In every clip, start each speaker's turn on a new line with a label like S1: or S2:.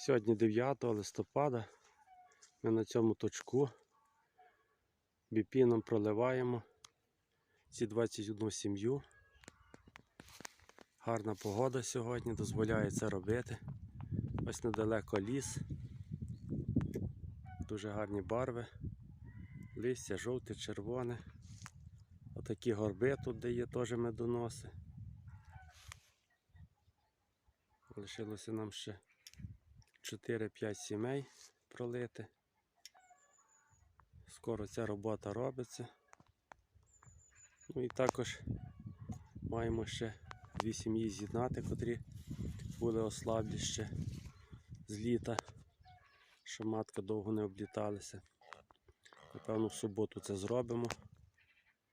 S1: Сьогодні 9 листопада. Ми на цьому точку біпіном проливаємо ці 21 сім'ю. Гарна погода сьогодні, дозволяє це робити. Ось недалеко ліс. Дуже гарні барви. Листя жовте, червоне. Отакі горби тут, де є теж медоноси. Лишилося нам ще 4-5 сімей пролити. Скоро ця робота робиться. Ну і також маємо ще дві сім'ї з'єднати, котрі були ослаблі ще з літа, що матка довго не обліталися. Напевно, в суботу це зробимо.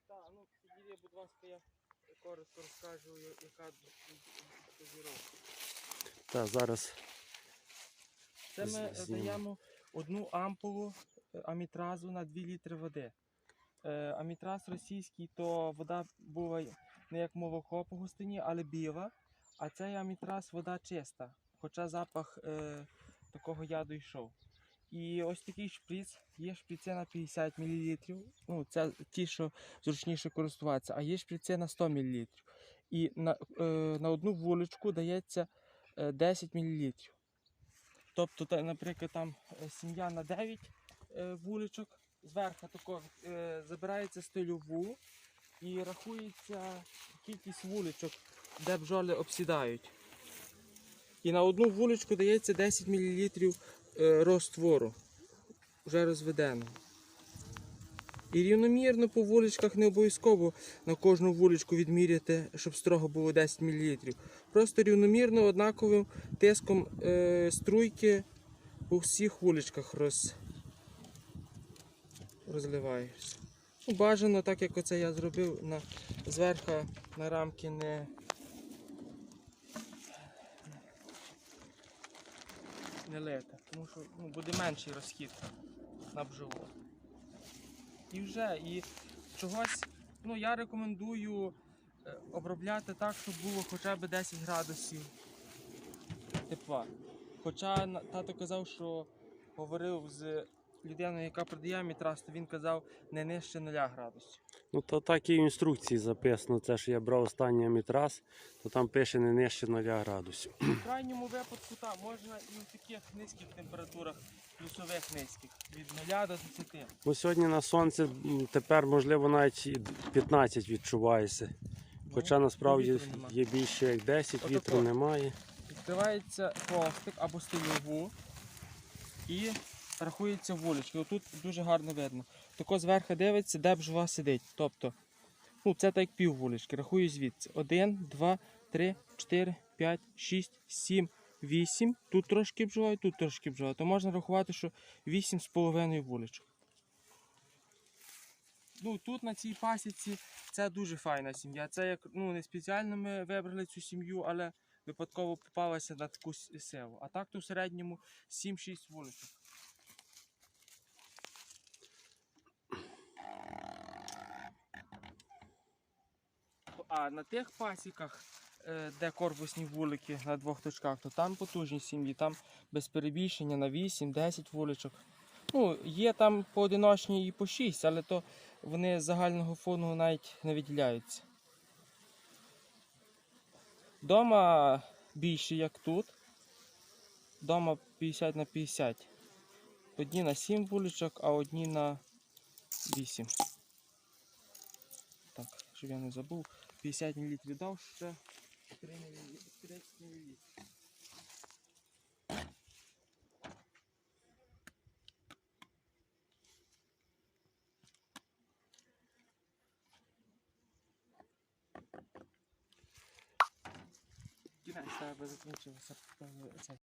S2: Так, ну тоді, будь ласка, я коротко розкажу, яка дозіровка.
S1: Та зараз
S2: Це ми е, даємо одну ампулу е, амітразу на 2 літри води. Е, Амітраз російський, то вода була не як молоко по густині, але біла. А цей амітраз вода чиста, хоча запах е, такого яду йшов. І ось такий шприц, є шприци на 50 мл. Ну, це ті, що зручніше користуватися, а є шприци на 100 мл. І на, е, на одну вуличку дається е, 10 мл. Тобто, наприклад, там е, сім'я на 9 е, вуличок, зверху тако, е, забирається стильову і рахується кількість вуличок, де бджоли обсідають. І на одну вуличку дається 10 мл роствору, вже розведеного. І рівномірно по вуличках не обов'язково на кожну вуличку відміряти, щоб строго було 10 мл. Просто рівномірно однаковим тиском е, струйки по всіх вуличках роз... розливаєшся. Ну, бажано, так як оце я зробив, на... зверху на рамки не... не лити, тому що ну, буде менший розхід на бджолу. І вже, і чогось, ну я рекомендую е, обробляти так, щоб було хоча б 10 градусів тепла. Хоча тато казав, що говорив з людиною, яка продає мітрас, то він казав не нижче 0 градусів.
S1: Ну, то так і в інструкції записано. Це що я брав останній амітраз, то там пише не нижче 0 градусів.
S2: В крайньому випадку так, можна і в таких низьких температурах, плюсових низьких, від 0 до 10.
S1: Ну, сьогодні на сонці тепер, можливо, навіть 15 відчувається. Хоча
S2: Ну,
S1: насправді є більше як 10,
S2: Отако.
S1: вітру немає.
S2: Відкривається пластик або стильову і рахується вулички. Отут дуже гарно видно. Тако зверху дивиться, де бджола сидить. Тобто, ну це так пів вулички. Рахую звідси. 1, 2, 3, 4, 5, 6, 7, 8. Тут трошки бджола і тут трошки бджола. То можна рахувати, що 8 з половиною вуличок. Ну, тут на цій пасіці це дуже файна сім'я. Це як ну, не спеціально ми вибрали цю сім'ю, але випадково попалася на таку силу. А так то в середньому 7-6 вуличок. А на тих пасіках, е, де корпусні вулики на двох точках, то там потужні сім'ї, там без перебільшення на 8-10 вуличок. Ну, є там поодиночні і по 6, але то вони з загального фону навіть не виділяються. Дома більше, як тут. Дома 50 на 50. Одні на 7 вуличок, а одні на 8. Так, щоб я не забув. 50 мл дав ще 3 мл. 30 мл. Кінець е, цей.